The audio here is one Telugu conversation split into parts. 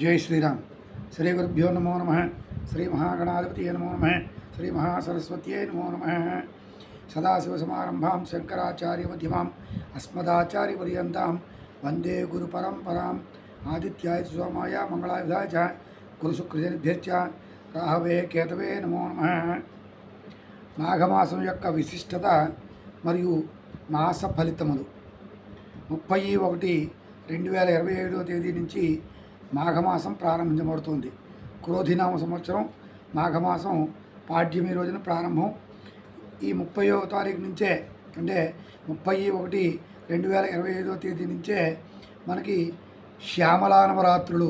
జై శ్రీరామ్. శ్రీ గురుభ్యో నమో నమ. శ్రీ మహాగణాధిపతి నమో నమ. శ్రీ మహాసరస్వత్యై నమో నమ. సదాశివసమారంభాం శంకరాచార్య మధ్యమాం అస్మదాచార్యపర్యంతాం వందే గురు పరంపరాం. ఆదిత్యాయ సోమాయ మంగళాయుధాయ చ. గురుశుక్రజనిభ్యశ్చ రాహవే కేతవే నమో నమ. మాఘమాసం యొక్క విశిష్టత మరియు మాస ఫలితములు. ముప్పై ఒకటి రెండు వేల ఇరవై ఏడవ తేదీ నుంచి మాఘమాసం ప్రారంభించబడుతుంది. క్రోధినామ సంవత్సరం మాఘమాసం పాడ్యమి రోజున ప్రారంభం. ఈ ముప్పైవ తారీఖు నుంచే అంటే ముప్పై ఒకటి రెండు వేల ఇరవై ఐదో తేదీ నుంచే మనకి శ్యామలా నవరాత్రులు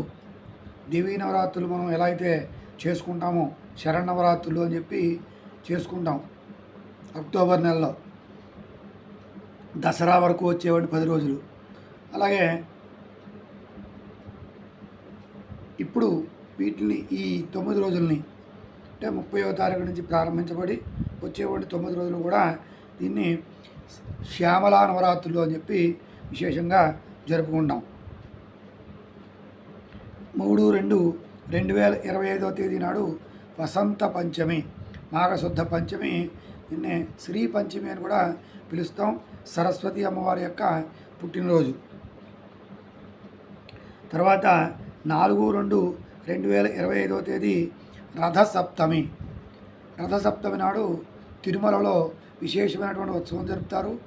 దేవీ నవరాత్రులు మనం ఎలా అయితే చేసుకుంటామో శరణవరాత్రులు అని చెప్పి చేసుకుంటాం అక్టోబర్ నెలలో. దసరా వరకు వచ్చేవాడి పది రోజులు. అలాగే ఇప్పుడు వీటిని ఈ తొమ్మిది రోజుల్ని అంటే ముప్పైవ తారీఖు నుంచి ప్రారంభించబడి వచ్చేవాడి తొమ్మిది రోజులు కూడా దీన్ని శ్యామలా నవరాత్రులు అని చెప్పి విశేషంగా జరుపుకుంటాం. మూడు రెండు రెండు వేల ఇరవై ఐదవ తేదీ నాడు వసంత పంచమి మాఘశుద్ధ పంచమి దీన్ని శ్రీ పంచమి అని కూడా పిలుస్తాం సరస్వతి అమ్మవారి యొక్క పుట్టినరోజు. తర్వాత నాలుగు రెండు రెండు వేల ఇరవై ఐదవ తేదీ రథసప్తమి. రథసప్తమి నాడు తిరుమలలో విశేషమైనటువంటి ఉత్సవం జరుపుతారు.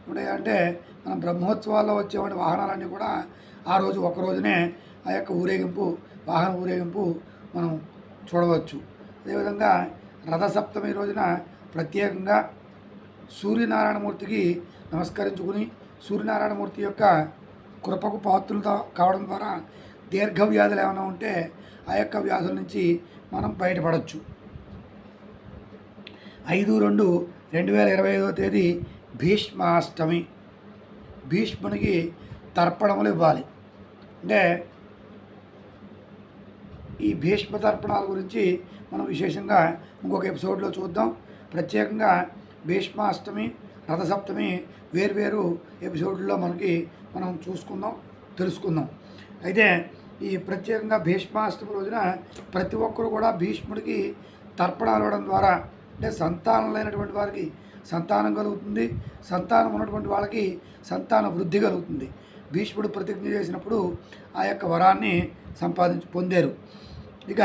ఇప్పుడు అంటే మన బ్రహ్మోత్సవాల్లో వచ్చేటువంటి వాహనాలన్నీ కూడా ఆ రోజు ఒక రోజునే ఆ యొక్క ఊరేగింపు వాహన ఊరేగింపు మనం చూడవచ్చు. అదేవిధంగా రథసప్తమి రోజున ప్రత్యేకంగా సూర్యనారాయణమూర్తికి నమస్కరించుకుని సూర్యనారాయణమూర్తి యొక్క కృపకు పాత్రులతో కావడం ద్వారా దీర్ఘ వ్యాధులు ఏమైనా ఉంటే ఆ యొక్క వ్యాధుల నుంచి మనం బయటపడవచ్చు ఐదు రెండు రెండు వేల ఇరవై ఐదవ తేదీ భీష్మాష్టమి. భీష్మునికి తర్పణములు ఇవ్వాలి. అంటే ఈ భీష్మ తర్పణాల గురించి మనం విశేషంగా ఇంకొక ఎపిసోడ్లో చూద్దాం. ప్రత్యేకంగా భీష్మాష్టమి రథసప్తమి వేర్వేరు ఎపిసోడ్లో మనకి మనం చూసుకుందాం తెలుసుకుందాం. అయితే ఈ ప్రత్యేకంగా భీష్మాష్టమి రోజున ప్రతి ఒక్కరు కూడా భీష్ముడికి తర్పణాలు ఇవ్వడం ద్వారా అంటే సంతానం లేనటువంటి వారికి సంతానం కలుగుతుంది. సంతానం ఉన్నటువంటి వాళ్ళకి సంతాన వృద్ధి కలుగుతుంది. భీష్ముడు ప్రతిజ్ఞ చేసినప్పుడు ఆ యొక్క వరాన్ని సంపాదించి పొందారు. ఇక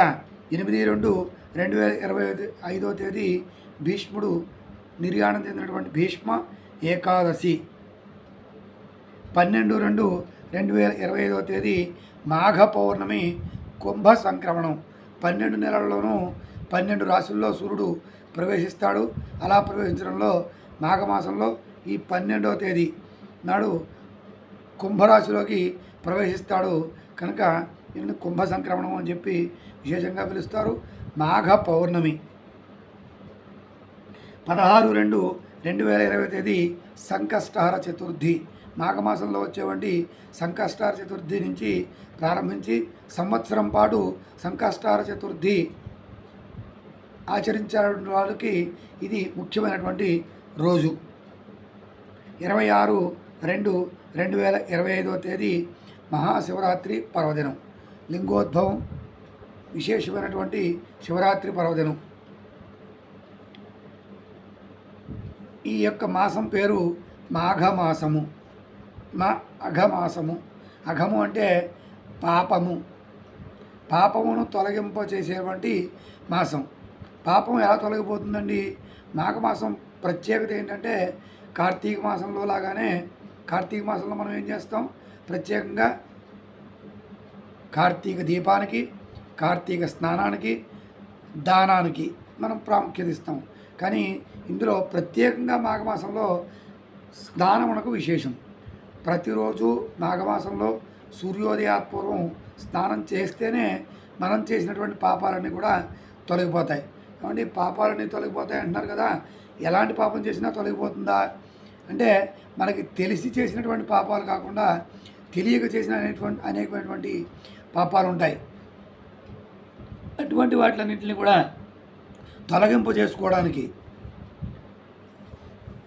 ఎనిమిది రెండు రెండు వేల ఇరవై ఐదవ తేదీ భీష్ముడు నిర్యాణం చెందినటువంటి భీష్మ ఏకాదశి. పన్నెండు రెండు రెండు వేల ఇరవై ఐదవ తేదీ మాఘ పౌర్ణమి కుంభ సంక్రమణం పన్నెండు నెలల్లోనూ పన్నెండు రాశుల్లో సూర్యుడు ప్రవేశిస్తాడు. అలా ప్రవేశించడంలో మాఘమాసంలో ఈ పన్నెండవ తేదీ నాడు కుంభరాశిలోకి ప్రవేశిస్తాడు. కనుక దీనిని కుంభ సంక్రమణం అని చెప్పి విశేషంగా పిలుస్తారు. మాఘ పౌర్ణమి పదహారు రెండు రెండు వేల ఇరవై తేదీ సంకష్టహార చతుర్థి. మాఘమాసంలో వచ్చేవంటి సంకష్టహార చతుర్థి నుంచి ప్రారంభించి సంవత్సరం పాటు సంకష్టహార చతుర్థి ఆచరించడం వాళ్ళకి ఇది ముఖ్యమైనటువంటి రోజు. ఇరవై ఆరు రెండు రెండు వేల ఇరవై ఐదవ తేదీ మహాశివరాత్రి పర్వదినం. లింగోద్భవం విశేషమైనటువంటి శివరాత్రి పర్వదినం. ఈ యొక్క మాసం పేరు మాఘమాసము. మా అఘమాసము. అఘము అంటే పాపము. పాపమును తొలగింప చేసేటువంటి మాసం. పాపం ఎలా తొలగిపోతుందండి? మాఘమాసం ప్రత్యేకత ఏంటంటే కార్తీక మాసంలో లాగానే కార్తీక మాసంలో మనం ఏం చేస్తాం? ప్రత్యేకంగా కార్తీక దీపానికి కార్తీక స్నానానికి దానానికి మనం ప్రాముఖ్యత ఇస్తాం. కానీ ఇందులో ప్రత్యేకంగా మాఘమాసంలో స్నానమునకు విశేషం. ప్రతిరోజు మాఘమాసంలో సూర్యోదయాత్పూర్వం స్నానం చేస్తేనే మనం చేసినటువంటి పాపాలన్నీ కూడా తొలగిపోతాయి. కాబట్టి పాపాలన్నీ తొలగిపోతాయి అంటున్నారు కదా. ఎలాంటి పాపం చేసినా తొలగిపోతుందా? అంటే మనకి తెలిసి చేసినటువంటి పాపాలు కాకుండా తెలియక చేసిన అనేటువంటి అనేకమైనటువంటి పాపాలు ఉంటాయి. అటువంటి వాటిలన్నింటినీ కూడా తొలగింపు చేసుకోవడానికి.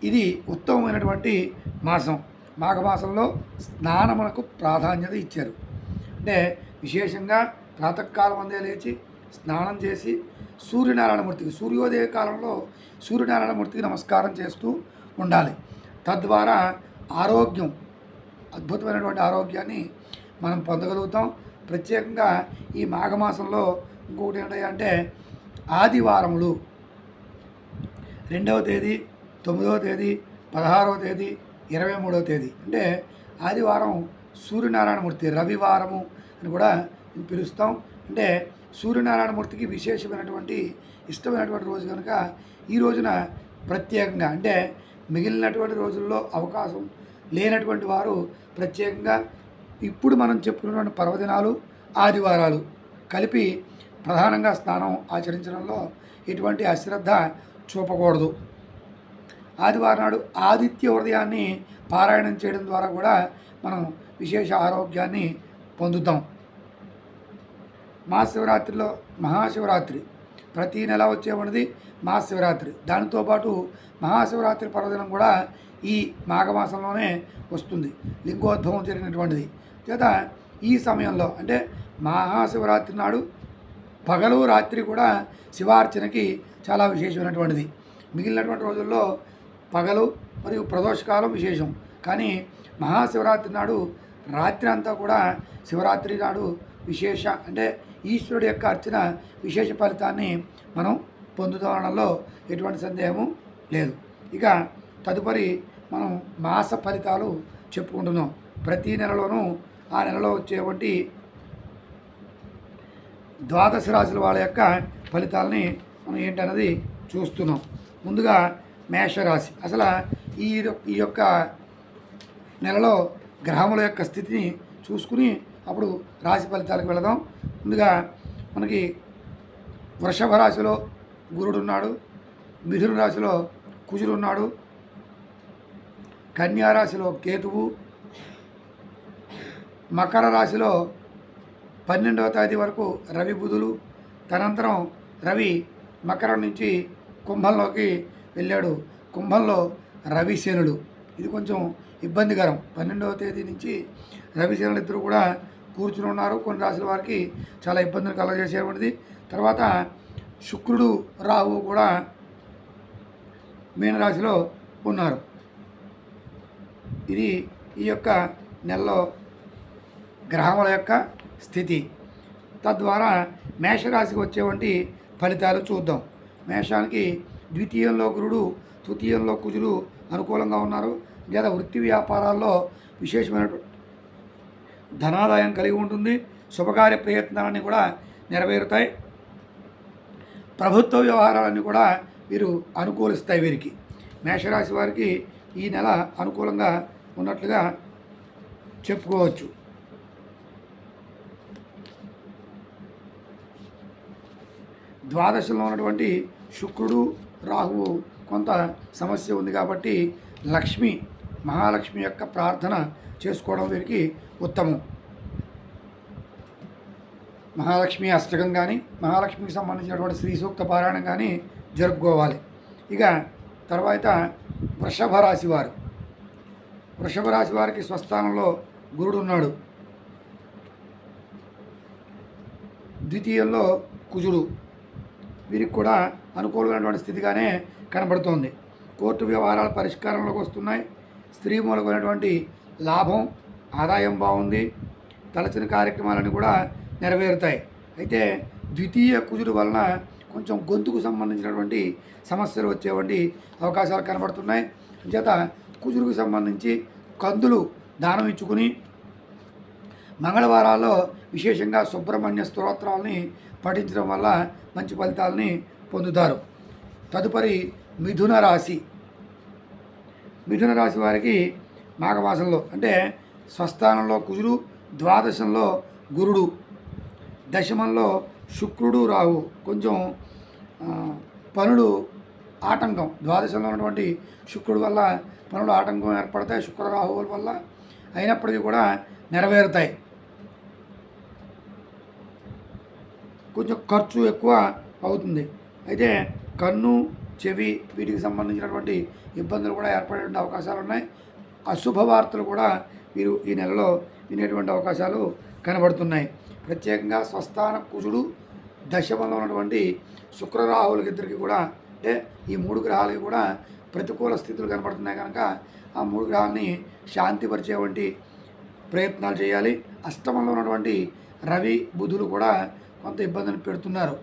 ఇది ఉత్తమమైనటువంటి మాసం. మాఘమాసంలో స్నానమునకు ప్రాధాన్యత ఇచ్చారు. అంటే విశేషంగా ప్రాతకాలం అందే లేచి స్నానం చేసి సూర్యనారాయణమూర్తికి సూర్యోదయ కాలంలో సూర్యనారాయణమూర్తికి నమస్కారం చేస్తూ ఉండాలి. తద్వారా ఆరోగ్యం అద్భుతమైనటువంటి ఆరోగ్యాన్ని మనం పొందగలుగుతాం. ప్రత్యేకంగా ఈ మాఘమాసంలో ఇంకొకటి ఏంటంటే ఆదివారములు. రెండవ తేదీ తొమ్మిదవ తేదీ పదహారవ తేదీ ఇరవై మూడవ తేదీ. అంటే ఆదివారం సూర్యనారాయణమూర్తి రవివారము అని కూడా పిలుస్తాం. అంటే సూర్యనారాయణమూర్తికి విశేషమైనటువంటి ఇష్టమైనటువంటి రోజు కనుక ఈ రోజున ప్రత్యేకంగా అంటే మిగిలినటువంటి రోజుల్లో అవకాశం లేనటువంటి వారు ప్రత్యేకంగా ఇప్పుడు మనం చెప్పుకున్నటువంటి పర్వదినాలు ఆదివారాలు కలిపి ప్రధానంగా స్నానం ఆచరించడంలో ఎటువంటి అశ్రద్ధ చూపకూడదు. ఆదివారం నాడు ఆదిత్య హృదయాన్ని పారాయణం చేయడం ద్వారా కూడా మనం విశేష ఆరోగ్యాన్ని పొందుతాం. మహాశివరాత్రిలో మహాశివరాత్రి. ప్రతి నెల వచ్చేటువంటిది మహాశివరాత్రి. దానితో పాటు మహాశివరాత్రి పర్వదినం కూడా ఈ మాఘమాసంలోనే వస్తుంది. లింగోద్భవం జరిగినటువంటిది. చేత ఈ సమయంలో అంటే మహాశివరాత్రి నాడు పగలు రాత్రి కూడా శివార్చనకి చాలా విశేషమైనటువంటిది. మిగిలినటువంటి రోజుల్లో పగలు మరియు ప్రదోషకాలం విశేషం. కానీ మహాశివరాత్రి నాడు రాత్రి అంతా కూడా శివరాత్రి నాడు విశేష అంటే ఈశ్వరుడు యొక్క అర్చన విశేష ఫలితాన్ని మనం పొందుతానడంలో ఎటువంటి సందేహము లేదు. ఇక తదుపరి మనం మాస ఫలితాలు చెప్పుకుంటున్నాం. ప్రతి నెలలోనూ ఆ నెలలో వచ్చేటువంటి ద్వాదశ రాశుల వాళ్ళ యొక్క ఫలితాలని మనం ఏంటన్నది చూస్తున్నాం. ముందుగా మేషరాశి. అసలు ఈ ఈ యొక్క నెలలో గ్రహముల యొక్క స్థితిని చూసుకుని అప్పుడు రాశి ఫలితాలకు వెళదాం. ముందుగా మనకి వృషభ రాశిలో గురుడు ఉన్నాడు. మిథున రాశిలో కుజుడు ఉన్నాడు. కన్యా రాశిలో కేతువు. మకర రాశిలో పన్నెండవ తేదీ వరకు రవి బుధులు. తనంతరం రవి మకరం నుంచి కుంభంలోకి వెళ్ళాడు. కుంభంలో రవిశనుడు ఇది కొంచెం ఇబ్బందికరం. పన్నెండవ తేదీ నుంచి రవిశనుడు ఇద్దరు కూడా కూర్చుని ఉన్నారు. కొన్ని రాశుల వారికి చాలా ఇబ్బందులు కలగజేసేటువంటిది. తర్వాత శుక్రుడు రాహు కూడా మీనరాశిలో ఉన్నారు. ఇది ఈ యొక్క నెలలో గ్రహముల యొక్క స్థితి. తద్వారా మేషరాశికి వచ్చేవంటి ఫలితాలు చూద్దాం. మేషానికి ద్వితీయంలో గురుడు తృతీయంలో కుజులు అనుకూలంగా ఉన్నారు. లేదా వృత్తి వ్యాపారాల్లో విశేషమైన ధనాదాయం కలిగి ఉంటుంది. శుభకార్య ప్రయత్నాలన్నీ కూడా నెరవేరుతాయి. ప్రభుత్వ వ్యవహారాలన్నీ కూడా వీరు అనుకూలిస్తాయి వీరికి. మేషరాశి వారికి ఈ నెల అనుకూలంగా ఉన్నట్లుగా చెప్పుకోవచ్చు. ద్వాదశంలో ఉన్నటువంటి శుక్రుడు రాహువు కొంత సమస్య ఉంది కాబట్టి లక్ష్మి మహాలక్ష్మి యొక్క ప్రార్థన చేసుకోవడం వీరికి ఉత్తమం. మహాలక్ష్మి అష్టకం కానీ మహాలక్ష్మికి సంబంధించినటువంటి శ్రీ సూక్త పారాయణం కానీ జరుపుకోవాలి. ఇక తర్వాత వృషభ రాశి వారు. వృషభ రాశి వారికి స్వస్థానంలో గురుడు ఉన్నాడు. ద్వితీయంలో కుజుడు. వీరికి కూడా అనుకూలమైనటువంటి స్థితిగానే కనబడుతోంది. కోర్టు వ్యవహారాల పరిష్కారంలోకి వస్తున్నాయి. స్త్రీ మూలకమైనటువంటి లాభం ఆదాయం బాగుంది. తలచిన కార్యక్రమాలన్నీ కూడా నెరవేరుతాయి. అయితే ద్వితీయ కుజుడు వలన కొంచెం గొంతుకు సంబంధించినటువంటి సమస్యలు వచ్చేవంటి అవకాశాలు కనబడుతున్నాయి. చేత కుజుడికి సంబంధించి కందులు దానం ఇచ్చుకుని మంగళవారాల్లో విశేషంగా సుబ్రహ్మణ్య స్తోత్రాలని పఠించడం వల్ల మంచి ఫలితాలని పొందుతారు. తదుపరి మిథున రాశి. మిథున రాశి వారికి మాఘమాసంలో అంటే స్వస్థానంలో కుజుడు ద్వాదశంలో గురుడు దశమంలో శుక్రుడు రాహు కొంచెం పనులు ఆటంకం. ద్వాదశంలో ఉన్నటువంటి శుక్రుడు వల్ల పనులు ఆటంకం ఏర్పడతాయి శుక్ర రాహువుల వల్ల అయినప్పటికీ కూడా నెరవేరుతాయి. కొంచెం ఖర్చు ఎక్కువ అవుతుంది. అయితే కన్ను చెవి వీటికి సంబంధించినటువంటి ఇబ్బందులు కూడా ఏర్పడే అవకాశాలు ఉన్నాయి. అశుభ వార్తలు కూడా వీరు ఈ నెలలో వినేటువంటి అవకాశాలు కనబడుతున్నాయి. ప్రత్యేకంగా స్వస్థాన కుజుడు దశమంలో ఉన్నటువంటి శుక్రరాహులకి ఇద్దరికి కూడా అంటే ఈ మూడు గ్రహాలకి కూడా ప్రతికూల స్థితులు కనబడుతున్నాయి కనుక ఆ మూడు గ్రహాలని శాంతిపరిచే వంటి ప్రయత్నాలు చేయాలి. అష్టమంలో ఉన్నటువంటి రవి బుధులు కూడా కొంత ఇబ్బందులు పెడుతున్నారు.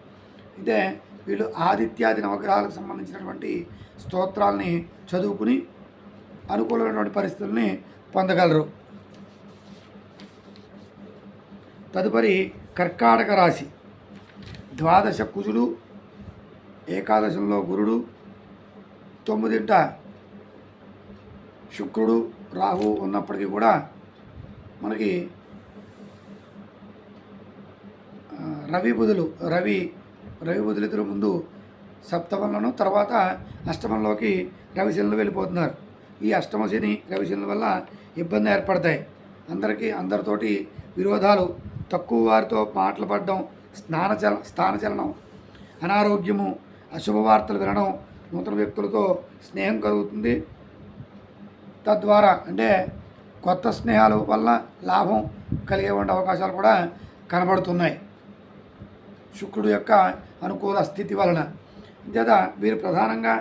ఇదే వీళ్ళు ఆదిత్యాది నవగ్రహాలకు సంబంధించినటువంటి స్తోత్రాల్ని చదువుకుని అనుకూలమైనటువంటి పరిస్థితుల్ని పొందగలరు. తదుపరి కర్కాటక రాశి. ద్వాదశ కుజుడు ఏకాదశంలో గురుడు తొమ్మిదింట శుక్రుడు రాహు ఉన్నప్పటికీ కూడా మనకి ఆ, రవి బుధులు రవి రవి బుధులిద్దరు ముందు సప్తమంలోను తర్వాత అష్టమంలోకి రవిశనులు వెళ్ళిపోతున్నారు. ఈ అష్టమ శని రవిశనుల వల్ల ఇబ్బంది ఏర్పడతాయి. అందరికీ అందరితోటి విరోధాలు తక్కువ వారితో మాటలు పడడం స్నానచల స్థానచలనం అనారోగ్యము అశుభవార్తలు వినడం నూతన వ్యక్తులతో స్నేహం కలుగుతుంది. తద్వారా అంటే కొత్త స్నేహాల వల్ల లాభం కలిగే ఉండే అవకాశాలు కూడా కనబడుతున్నాయి. శుక్రుడు యొక్క అనుకూల స్థితి వలన. అంతేత వీరు ప్రధానంగా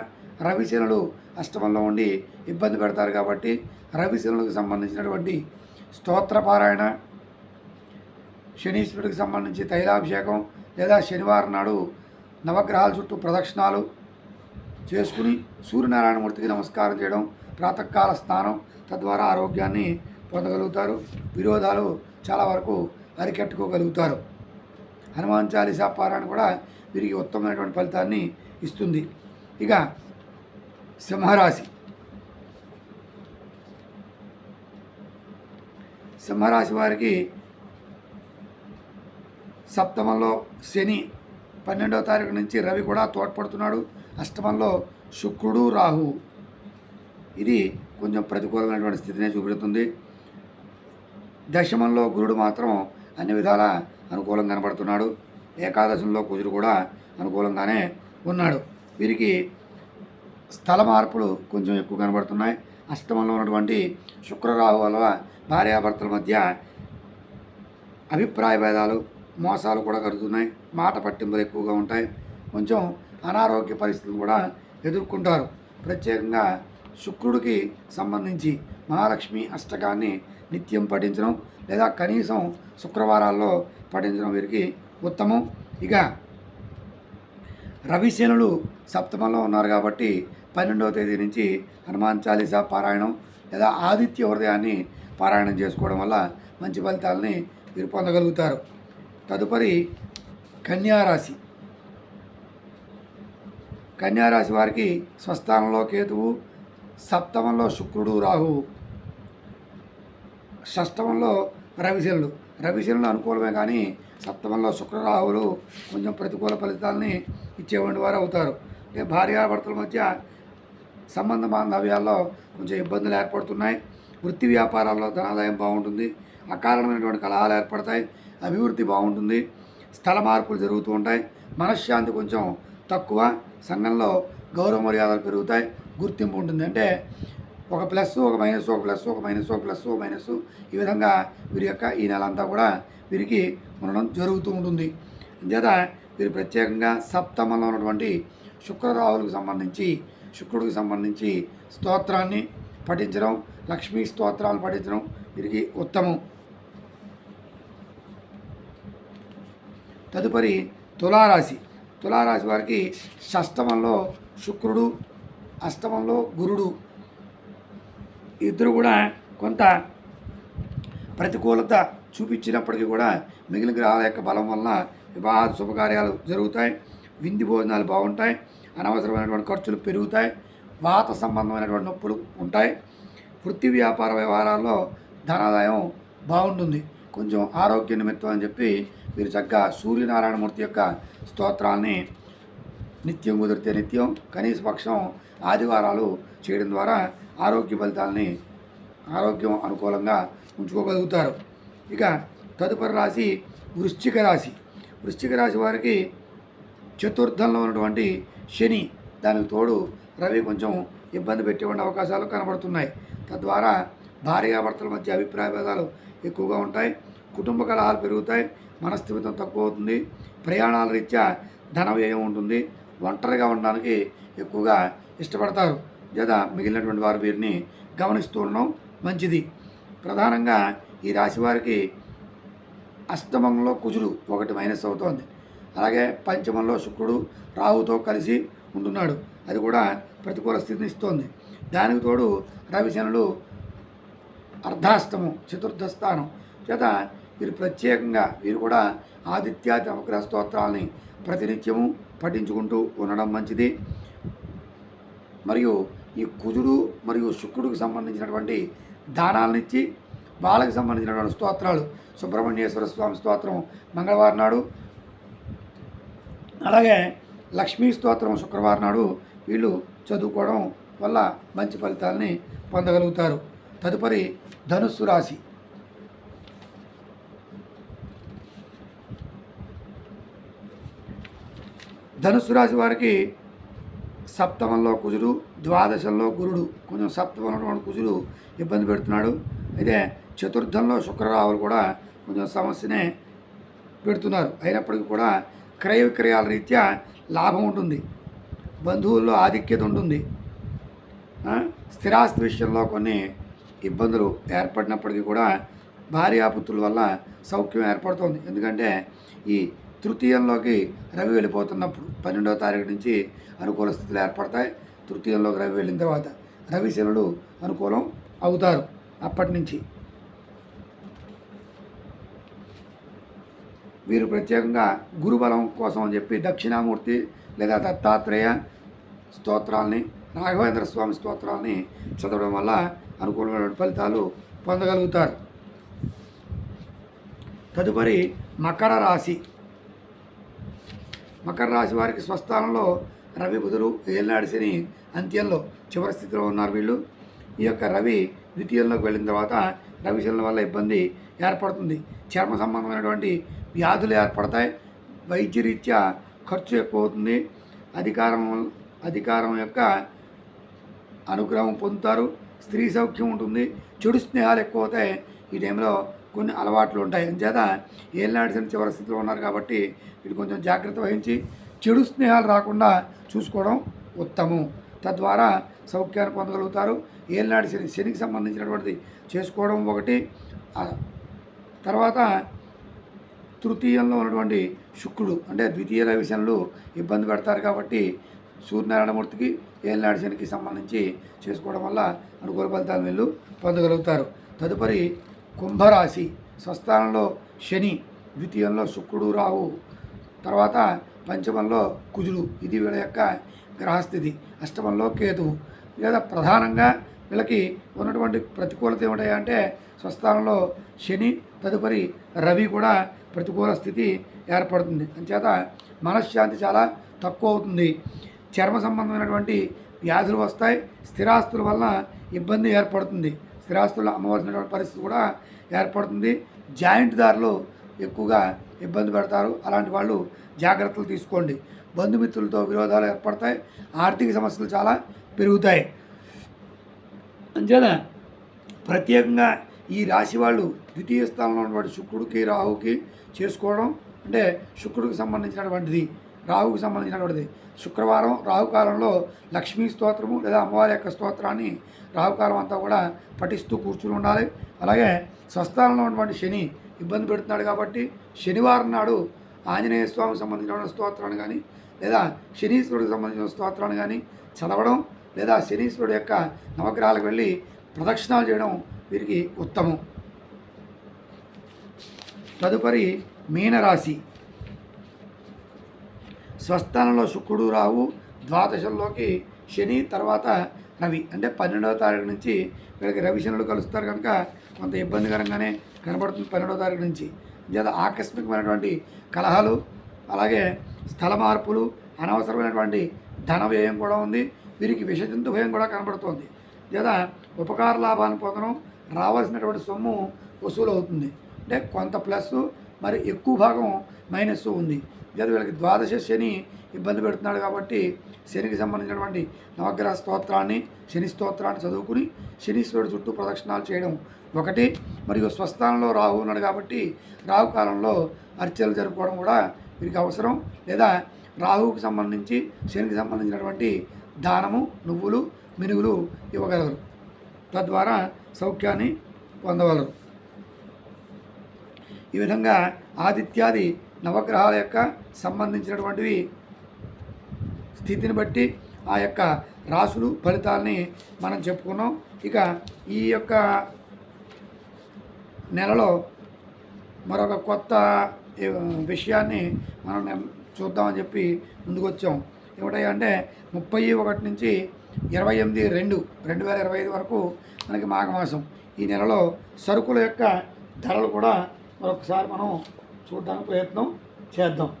రవిశనులు అష్టమంలో ఉండి ఇబ్బంది పెడతారు కాబట్టి రవిశనులకు సంబంధించినటువంటి స్తోత్రపారాయణ శనీశ్వరుడికి సంబంధించి తైలాభిషేకం లేదా శనివారం నాడు నవగ్రహాల చుట్టూ ప్రదక్షిణాలు చేసుకుని సూర్యనారాయణమూర్తికి నమస్కారం చేయడం ప్రాతకాల స్నానం తద్వారా ఆరోగ్యాన్ని పొందగలుగుతారు విరోధాలు చాలా వరకు అరికట్టుకోగలుగుతారు. హనుమాన్ చాలీసా పారాయణ కూడా వీరికి ఉత్తమమైనటువంటి ఫలితాన్ని ఇస్తుంది. ఇక సింహరాశి. సింహరాశి వారికి సప్తమంలో శని పన్నెండవ తారీఖు నుంచి రవి కూడా తోడ్పడుతున్నాడు. అష్టమంలో శుక్రుడు రాహు. ఇది కొంచెం ప్రతికూలమైనటువంటి స్థితినే చూపెడుతుంది. దశమంలో గురుడు మాత్రం అన్ని విధాల అనుకూలంగా కనబడుతున్నాడు ఏకాదశంలో కుజుడు కూడా అనుకూలంగానే ఉన్నాడు. వీరికి స్థల మార్పులు కొంచెం ఎక్కువ కనబడుతున్నాయి అష్టమంలో ఉన్నటువంటి శుక్రరాహు వల్ల భార్యాభర్తల మధ్య అభిప్రాయ భేదాలు మోసాలు కూడా కలుగుతున్నాయి. మాట పట్టింపులు ఎక్కువగా ఉంటాయి. కొంచెం అనారోగ్య పరిస్థితులు కూడా ఎదుర్కొంటారు. ప్రత్యేకంగా శుక్రుడికి సంబంధించి మహాలక్ష్మి అష్టకాన్ని నిత్యం పఠించడం లేదా కనీసం శుక్రవారాల్లో పఠించడం వీరికి ఉత్తమం. ఇక రవిశనులు సప్తమంలో ఉన్నారు కాబట్టి పన్నెండవ తేదీ నుంచి హనుమాన్ చాలీసా పారాయణం లేదా ఆదిత్య హృదయాన్ని పారాయణం చేసుకోవడం వల్ల మంచి ఫలితాలని వీరు పొందగలుగుతారు. తదుపరి కన్యారాశి. కన్యారాశి వారికి స్వస్థానంలో కేతువు సప్తమంలో శుక్రుడు రాహు. షష్టమంలో రవిశనుడు రవిశనుడు అనుకూలమే కానీ సప్తమంలో శుక్రరాహువులు కొంచెం ప్రతికూల ఫలితాలని ఇచ్చేటువంటి వారు అవుతారు. అంటే భార్యాభర్తల మధ్య సంబంధ బాంధవ్యాల్లో కొంచెం ఇబ్బందులు ఏర్పడుతున్నాయి. వృత్తి వ్యాపారాల్లో ధనాదాయం బాగుంటుంది. అకారణమైనటువంటి కలహాలు ఏర్పడతాయి. అభివృద్ధి బాగుంటుంది. స్థల మార్పులు జరుగుతూ ఉంటాయి. మనశ్శాంతి కొంచెం తక్కువ. సంఘంలో గౌరవ మర్యాదలు పెరుగుతాయి. గుర్తింపు ఉంటుంది. అంటే ఒక ప్లస్ ఒక మైనస్ ఒక ప్లస్ ఒక మైనస్ ఒక ప్లస్ ఒక మైనస్ ఈ విధంగా వీరి యొక్క ఈ నెల అంతా కూడా వీరికి ఉండడం జరుగుతూ ఉంటుంది. అంచేత వీరు ప్రత్యేకంగా సప్తమంలో ఉన్నటువంటి శుక్రరాహులకు సంబంధించి శుక్రుడికి సంబంధించి స్తోత్రాన్ని పఠించడం లక్ష్మీ స్తోత్రాలు పఠించడం వీరికి ఉత్తమం. తదుపరి తులారాశి. తులారాశి వారికి షష్టమంలో శుక్రుడు అష్టమంలో గురుడు. ఇద్దరు కూడా కొంత ప్రతికూలత చూపించినప్పటికీ కూడా మిగిలిన గ్రహాల యొక్క బలం వలన వివాహ శుభకార్యాలు జరుగుతాయి. విందు భోజనాలు బాగుంటాయి. అనవసరమైనటువంటి ఖర్చులు పెరుగుతాయి. వాత సంబంధమైనటువంటి నొప్పులు ఉంటాయి. వృత్తి వ్యాపార వ్యవహారాల్లో ధనాదాయం బాగుంటుంది. కొంచెం ఆరోగ్య నిమిత్తం అని చెప్పి వీరు చక్కగా సూర్యనారాయణమూర్తి యొక్క స్తోత్రాన్ని నిత్యం కుదిరితే నిత్యం కనీస పక్షం ఆదివారాలు చేయడం ద్వారా ఆరోగ్య ఫలితాలని ఆరోగ్యం అనుకూలంగా ఉంచుకోగలుగుతారు. ఇక తదుపరి రాశి వృశ్చిక రాశి. వృశ్చిక రాశి వారికి చతుర్థంలో ఉన్నటువంటి శని దానికి తోడు రవి కొంచెం ఇబ్బంది పెట్టి ఉండే అవకాశాలు కనబడుతున్నాయి. తద్వారా భార్యాభర్తల మధ్య అభిప్రాయ భేదాలు ఎక్కువగా ఉంటాయి. కుటుంబ కలహాలు పెరుగుతాయి. మనస్థిమితం తక్కువ అవుతుంది. ప్రయాణాల రీత్యా ధన వ్యయం ఉంటుంది. ఒంటరిగా ఉండడానికి ఎక్కువగా ఇష్టపడతారు. లేదా మిగిలినటువంటి వారు వీరిని గమనిస్తూ ఉండడం మంచిది. ప్రధానంగా ఈ రాశి వారికి అష్టమంలో కుజుడు ఒకటి మైనస్ అవుతోంది. అలాగే పంచమంలో శుక్రుడు రావుతో కలిసి ఉంటున్నాడు. అది కూడా ప్రతికూల స్థితిని ఇస్తోంది. దానికి తోడు రవిశనులు అర్ధాష్టమం చతుర్థ స్థానం. చేత వీరు ప్రత్యేకంగా వీరు కూడా ఆదిత్య నవగ్రహ స్తోత్రాలని ప్రతినిత్యము పఠించుకుంటూ ఉండడం మంచిది. మరియు ఈ కుజుడు మరియు శుక్రుడికి సంబంధించినటువంటి దానాలనిచ్చి వాళ్ళకి సంబంధించినటువంటి స్తోత్రాలు సుబ్రహ్మణ్యేశ్వర స్వామి స్తోత్రం మంగళవారం నాడు అలాగే లక్ష్మీ స్తోత్రం శుక్రవారం నాడు వీళ్ళు చదువుకోవడం వల్ల మంచి ఫలితాలని పొందగలుగుతారు. తదుపరి ధనుస్సు రాశి. ధనుసు రాశి వారికి సప్తమంలో కుజుడు ద్వాదశంలో గురుడు కొంచెం సప్తమంలో కుజుడు ఇబ్బంది పెడుతున్నాడు. అయితే చతుర్థంలో శుక్రరావులు కూడా కొంచెం సమస్యనే పెడుతున్నారు. అయినప్పటికీ కూడా క్రయ విక్రయాల రీత్యా లాభం ఉంటుంది. బంధువుల్లో ఆధిక్యత ఉంటుంది. స్థిరాస్తి విషయంలో కొన్ని ఇబ్బందులు ఏర్పడినప్పటికీ కూడా భార్యాపుత్రుల వల్ల సౌఖ్యం ఏర్పడుతుంది. ఎందుకంటే ఈ తృతీయంలోకి రవి వెళ్ళిపోతున్నప్పుడు పన్నెండవ తారీఖు నుంచి అనుకూల స్థితులు ఏర్పడతాయి. తృతీయంలోకి రవి వెళ్ళిన తర్వాత రవి శనుడు అనుకూలం అవుతారు. అప్పటి నుంచి వీరు ప్రత్యేకంగా గురుబలం కోసం అని చెప్పి దక్షిణామూర్తి లేదా దత్తాత్రేయ స్తోత్రాల్ని రాఘవేంద్ర స్వామి స్తోత్రాల్ని చదవడం వల్ల అనుకూలమైన ఫలితాలు పొందగలుగుతారు. తదుపరి మకర రాశి. మకర రాశి వారికి స్వస్థానంలో రవి బుధుడు ఏళ్ళనాడు శని అంత్యంలో చివరి స్థితిలో ఉన్నారు వీళ్ళు. ఈ యొక్క రవి ద్వితీయంలోకి వెళ్ళిన తర్వాత రవి వల్ల ఇబ్బంది ఏర్పడుతుంది. చర్మ సంబంధమైనటువంటి వ్యాధులు ఏర్పడతాయి. వైద్యరీత్యా ఖర్చు ఎక్కువ అవుతుంది అధికారం అధికారం యొక్క అనుగ్రహం పొందుతారు. స్త్రీ సౌఖ్యం ఉంటుంది. చెడు స్నేహాలు ఎక్కువ అవుతాయి ఈ టైంలో కొన్ని అలవాట్లు ఉంటాయి. అంచేత ఏళ్ళనాడు చివరి స్థితిలో ఉన్నారు కాబట్టి వీళ్ళు కొంచెం జాగ్రత్త వహించి చెడు స్నేహాలు రాకుండా చూసుకోవడం ఉత్తమం. తద్వారా సౌఖ్యాన్ని పొందగలుగుతారు. ఏళ్ళనాడు శని శనికి సంబంధించినటువంటిది చేసుకోవడం ఒకటి. తర్వాత తృతీయంలో ఉన్నటువంటి శుక్రుడు అంటే ద్వితీయ రవిశనులు ఇబ్బంది పెడతారు కాబట్టి సూర్యనారాయణమూర్తికి ఏలినాడు శనికి సంబంధించి చేసుకోవడం వల్ల అనుకూల ఫలితాలు వీళ్ళు పొందగలుగుతారు. తదుపరి కుంభరాశి స్వస్థానంలో శని ద్వితీయంలో శుక్రుడు రాహు తర్వాత పంచమంలో కుజుడు ఇది వీళ్ళ యొక్క గ్రహస్థితి. అష్టమంలో కేతువు. లేదా ప్రధానంగా వీళ్ళకి ఉన్నటువంటి ప్రతికూలత ఏమిటంటే స్వస్థానంలో శని తదుపరి రవి కూడా ప్రతికూల స్థితి ఏర్పడుతుంది. అంచేత మనశ్శాంతి చాలా తక్కువ అవుతుంది. చర్మ సంబంధమైనటువంటి వ్యాధులు వస్తాయి. స్థిరాస్తుల వల్ల ఇబ్బంది ఏర్పడుతుంది. స్థిరాస్తులు అమ్మవలసినటువంటి పరిస్థితి కూడా ఏర్పడుతుంది. జాయింట్ దారులు ఎక్కువగా ఇబ్బంది పెడతారు. అలాంటి వాళ్ళు జాగ్రత్తలు తీసుకోండి. బంధుమిత్రులతో విరోధాలు ఏర్పడతాయి. ఆర్థిక సమస్యలు చాలా పెరుగుతాయి. అంచేత ప్రత్యేకంగా ఈ రాశి వాళ్ళు ద్వితీయ స్థానంలో ఉన్నటువంటి శుక్రుడికి రాహుకి చేసుకోవడం అంటే శుక్రుడికి సంబంధించినటువంటిది. రాహుకు సంబంధించినటువంటిది. శుక్రవారం రాహుకాలంలో లక్ష్మీ స్తోత్రము లేదా అమ్మవారి యొక్క స్తోత్రాన్ని రాహుకాలం అంతా కూడా పఠిస్తూ కూర్చుని ఉండాలి. అలాగే స్వస్థానంలో ఉన్నటువంటి శని ఇబ్బంది పెడుతున్నాడు కాబట్టి శనివారం నాడు ఆంజనేయ స్వామికి సంబంధించిన స్తోత్రాన్ని కానీ లేదా శనీశ్వరుడికి సంబంధించిన స్తోత్రాన్ని కానీ చదవడం లేదా శనీశ్వరుడు యొక్క నవగ్రహాలకు వెళ్ళి ప్రదక్షిణాలు చేయడం వీరికి ఉత్తమం. తదుపరి మీనరాశి. స్వస్థానంలో శుక్రుడు రావు ద్వాదశంలోకి శని తర్వాత రవి. అంటే పన్నెండవ తారీఖు నుంచి వీళ్ళకి రవి శనులు కలుస్తారు కనుక కొంత ఇబ్బందికరంగానే కనబడుతుంది పన్నెండవ తారీఖు నుంచి. లేదా ఆకస్మికమైనటువంటి కలహాలు అలాగే స్థల మార్పులు అనవసరమైనటువంటి ధన వ్యయం కూడా ఉంది. వీరికి విషజంతు భయం కూడా కనబడుతోంది. లేదా ఉపకార లాభాన్ని పొందడం రావాల్సినటువంటి సొమ్ము వసూలు అవుతుంది అంటే కొంత ప్లస్ మరి ఎక్కువ భాగం మైనస్ ఉంది. లేదా వీళ్ళకి ద్వాదశ శని ఇబ్బంది పెడుతున్నాడు కాబట్టి శనికి సంబంధించినటువంటి నవగ్రహ స్తోత్రాన్ని శని స్తోత్రాన్ని చదువుకుని శనీశ్వరుడు చుట్టూ ప్రదక్షిణాలు చేయడం ఒకటి. మరియు స్వస్థానంలో రాహు ఉన్నాడు కాబట్టి రాహు కాలంలో అర్చనలు జరుపుకోవడం కూడా వీరికి అవసరం. లేదా రాహువుకి సంబంధించి శనికి సంబంధించినటువంటి దానము నువ్వులు మినుగులు ఇవ్వగలరు. తద్వారా సౌఖ్యాన్ని పొందగలరు. ఈ విధంగా ఆదిత్యాది నవగ్రహాల యొక్క సంబంధించినటువంటివి స్థితిని బట్టి ఆ యొక్క రాసులు ఫలితాలని మనం చెప్పుకున్నాం. ఇక ఈ యొక్క నెలలో మరొక కొత్త విషయాన్ని మనం చూద్దామని చెప్పి ముందుకు వచ్చాం ఏమిటయ్యా అంటే ముప్పై ఒకటి నుంచి ఇరవై ఎనిమిది రెండు రెండు వేల ఇరవై ఐదు వరకు మనకి మాఘమాసం. ఈ నెలలో సరుకుల యొక్క ధరలు కూడా మరొకసారి మనం చూడడానికి ప్రయత్నం చేద్దాం.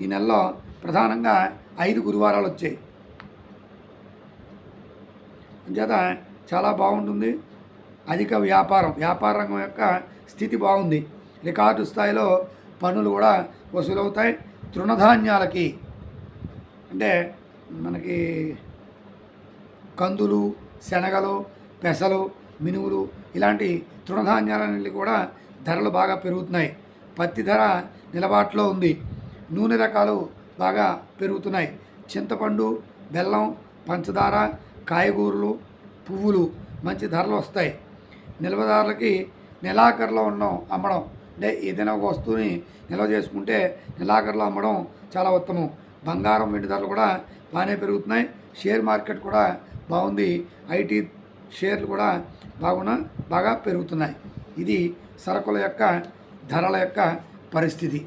ఈ నెలలో ప్రధానంగా ఐదు గురువారాలు వచ్చాయి. అంచేత చాలా బాగుంటుంది. అధిక వ్యాపారం వ్యాపార రంగం యొక్క స్థితి బాగుంది. రికార్డు స్థాయిలో పనులు కూడా వసూలవుతాయి. తృణధాన్యాలకి అంటే మనకి కందులు శనగలు పెసలు మినువులు ఇలాంటి తృణధాన్యాలన్నీ కూడా ధరలు బాగా పెరుగుతున్నాయి. పత్తి ధర నిలబాటులో ఉంది. నూనె రకాలు బాగా పెరుగుతున్నాయి. చింతపండు బెల్లం పంచదార కాయగూరలు పువ్వులు మంచి ధరలు వస్తాయి. నిల్వదారులకి నెలాఖరులో ఉండడం అమ్మడం అంటే ఏదైనా ఒక వస్తువుని నిల్వ చేసుకుంటే నెలాఖరులో అమ్మడం చాలా ఉత్తమం. బంగారం వెండి ధరలు కూడా బాగానే పెరుగుతున్నాయి. షేర్ మార్కెట్ కూడా బాగుంది. ఐటీ షేర్లు కూడా బాగున బాగా పెరుగుతున్నాయి. ఇది సరుకుల యొక్క ధరల యొక్క పరిస్థితి.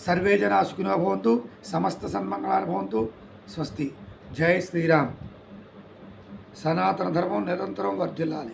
సర్వే జనా సుఖినో భవంతు సమస్త సన్మంగళాన్ని భవంతు స్వస్తి. జై శ్రీరామ్. సనాతన ధర్మం నిరంతరం వర్ధిల్లాలి.